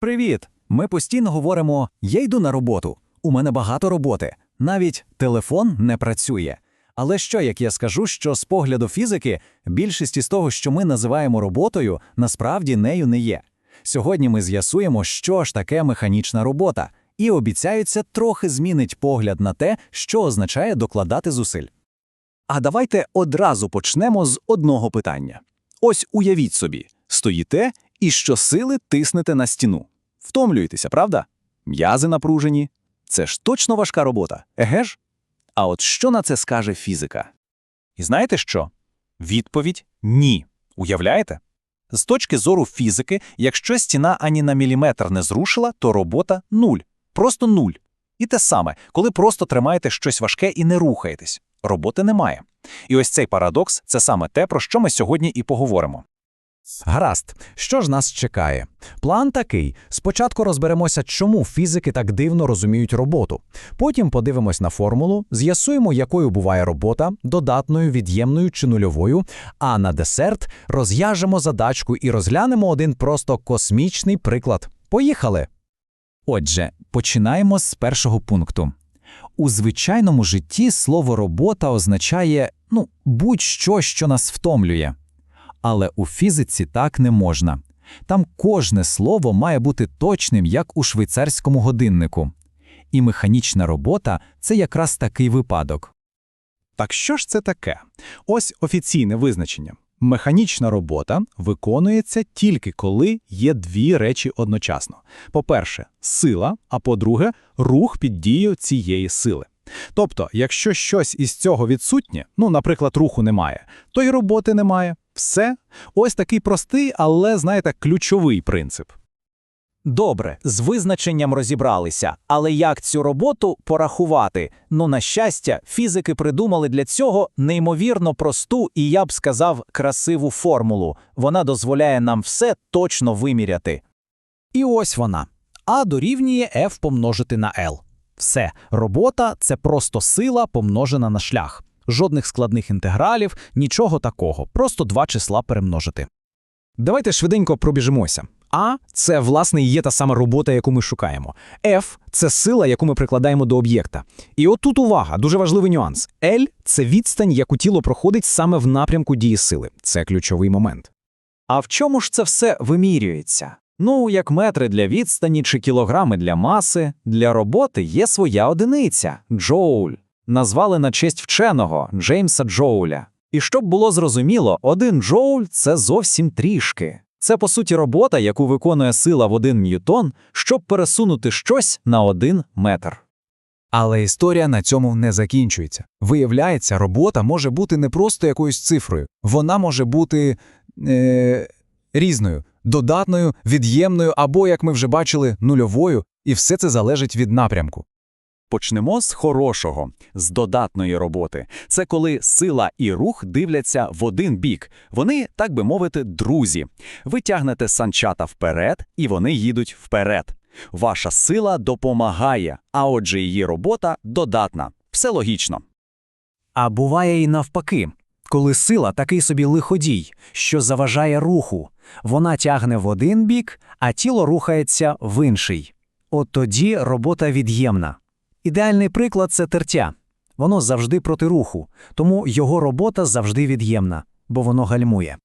Привіт! Ми постійно говоримо: я йду на роботу, у мене багато роботи, навіть телефон не працює. Але що, як я скажу, що з погляду фізики більшість із того, що ми називаємо роботою, насправді нею не є. Сьогодні ми з'ясуємо, що ж таке механічна робота, і обіцяються трохи змінить погляд на те, що означає докладати зусиль. А давайте одразу почнемо з одного питання. Ось уявіть собі, стоїте і щосили тиснете на стіну. Втомлюєтеся, правда? М'язи напружені. Це ж точно важка робота, еге ж? А от що на це скаже фізика? І знаєте що? Відповідь ні. Уявляєте? З точки зору фізики, якщо стіна ані на міліметр не зрушила, то робота нуль. Просто нуль. І те саме, коли просто тримаєте щось важке і не рухаєтесь. Роботи немає. І ось цей парадокс це саме те, про що ми сьогодні і поговоримо. Гаразд, що ж нас чекає? План такий: спочатку розберемося, чому фізики так дивно розуміють роботу. Потім подивимось на формулу, з'ясуємо, якою буває робота, додатною, від'ємною чи нульовою. А на десерт розв'яжемо задачку і розглянемо один просто космічний приклад. Поїхали! Отже, починаємо з першого пункту. У звичайному житті слово робота означає ну, будь-що, що нас втомлює. Але у фізиці так не можна. Там кожне слово має бути точним, як у швейцарському годиннику. І механічна робота це якраз такий випадок. Так що ж це таке? Ось офіційне визначення. Механічна робота виконується тільки коли є дві речі одночасно. По-перше, сила, а по-друге, рух під дією цієї сили. Тобто, якщо щось із цього відсутнє, ну, наприклад, руху немає, то й роботи немає. Все. Ось такий простий, але, знаєте, ключовий принцип. Добре, з визначенням розібралися, але як цю роботу порахувати? Ну, на щастя, фізики придумали для цього неймовірно просту і, я б сказав, красиву формулу. Вона дозволяє нам все точно виміряти. І ось вона. А дорівнює F помножити на L. Все, робота це просто сила помножена на шлях. Жодних складних інтегралів, нічого такого, просто два числа перемножити. Давайте швиденько пробіжимося. А це, власне, і є та сама робота, яку ми шукаємо. F – це сила, яку ми прикладаємо до об'єкта. І от тут увага, дуже важливий нюанс. L – це відстань, яку тіло проходить саме в напрямку дії сили. Це ключовий момент. А в чому ж це все вимірюється? Ну, як метри для відстані чи кілограми для маси, для роботи є своя одиниця джоуль. Назвали на честь вченого Джеймса Джоуля. І щоб було зрозуміло, один джоуль це зовсім трішки. Це, по суті, робота, яку виконує сила в один ньютон, щоб пересунути щось на один метр. Але історія на цьому не закінчується. Виявляється, робота може бути не просто якоюсь цифрою, вона може бути е, різною, додатною, від'ємною або, як ми вже бачили, нульовою, і все це залежить від напрямку. Почнемо з хорошого, з додатної роботи. Це коли сила і рух дивляться в один бік. Вони, так би мовити, друзі. Ви тягнете санчата вперед, і вони їдуть вперед. Ваша сила допомагає, а отже, її робота додатна. Все логічно. А буває і навпаки, коли сила такий собі лиходій, що заважає руху. Вона тягне в один бік, а тіло рухається в інший. От тоді робота від'ємна. Ідеальний приклад це тертя. Воно завжди проти руху, тому його робота завжди від'ємна, бо воно гальмує.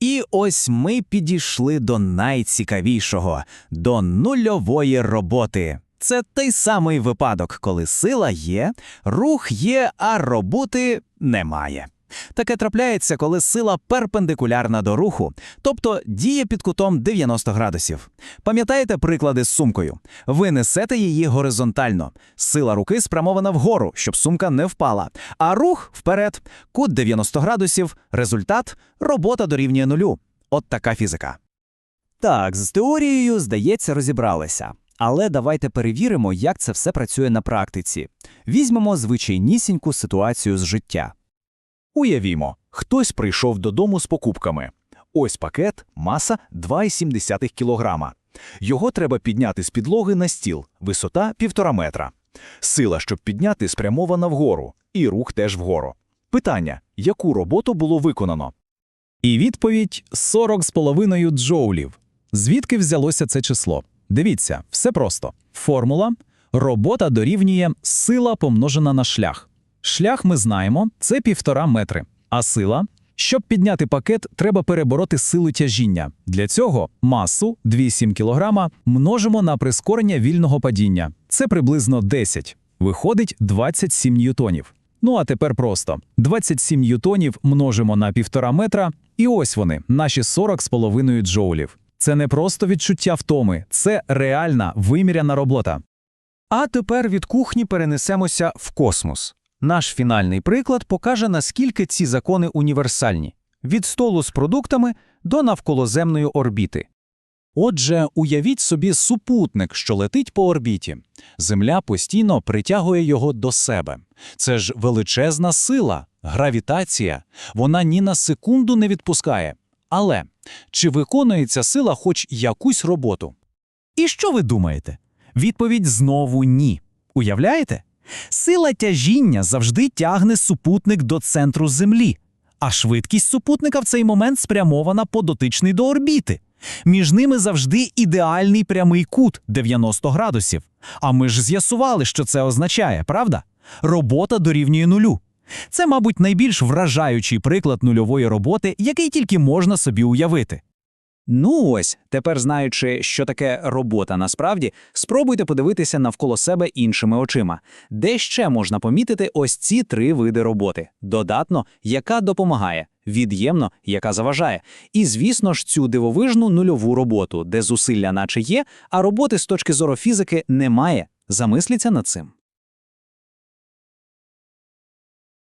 І ось ми підійшли до найцікавішого до нульової роботи. Це той самий випадок, коли сила є, рух є, а роботи немає. Таке трапляється, коли сила перпендикулярна до руху, тобто діє під кутом 90 градусів. Пам'ятаєте приклади з сумкою? Ви несете її горизонтально. Сила руки спрямована вгору, щоб сумка не впала, а рух вперед, кут 90 градусів, результат робота дорівнює нулю. От така фізика. Так, з теорією, здається, розібралися. Але давайте перевіримо, як це все працює на практиці. Візьмемо звичайнісіньку ситуацію з життя. Уявімо, хтось прийшов додому з покупками. Ось пакет, маса 2,7 кілограма. Його треба підняти з підлоги на стіл, висота 1,5 метра. Сила, щоб підняти, спрямована вгору, і рух теж вгору. Питання: яку роботу було виконано? І відповідь 40,5 джоулів. Звідки взялося це число? Дивіться, все просто. Формула робота дорівнює сила помножена на шлях. Шлях ми знаємо, це півтора метри. А сила? Щоб підняти пакет, треба перебороти силу тяжіння. Для цього масу 2,7 кг множимо на прискорення вільного падіння. Це приблизно 10. Виходить 27 ньютонів. Ну а тепер просто 27 ньютонів множимо на півтора метра, і ось вони, наші 40,5 джоулів. Це не просто відчуття втоми, це реальна виміряна робота. А тепер від кухні перенесемося в космос. Наш фінальний приклад покаже, наскільки ці закони універсальні – від столу з продуктами до навколоземної орбіти. Отже, уявіть собі супутник, що летить по орбіті. Земля постійно притягує його до себе. Це ж величезна сила, гравітація. Вона ні на секунду не відпускає. Але чи виконує ця сила хоч якусь роботу? І що ви думаєте? Відповідь знову ні. Уявляєте? Сила тяжіння завжди тягне супутник до центру Землі, а швидкість супутника в цей момент спрямована по дотичний до орбіти. Між ними завжди ідеальний прямий кут 90 градусів. А ми ж з'ясували, що це означає, правда? Робота дорівнює нулю. Це, мабуть, найбільш вражаючий приклад нульової роботи, який тільки можна собі уявити. Ну ось, тепер знаючи, що таке робота насправді, спробуйте подивитися навколо себе іншими очима. Де ще можна помітити ось ці три види роботи: додатно, яка допомагає, від'ємно, яка заважає. І, звісно ж, цю дивовижну нульову роботу, де зусилля наче є, а роботи з точки зору фізики немає. Замисліться над цим.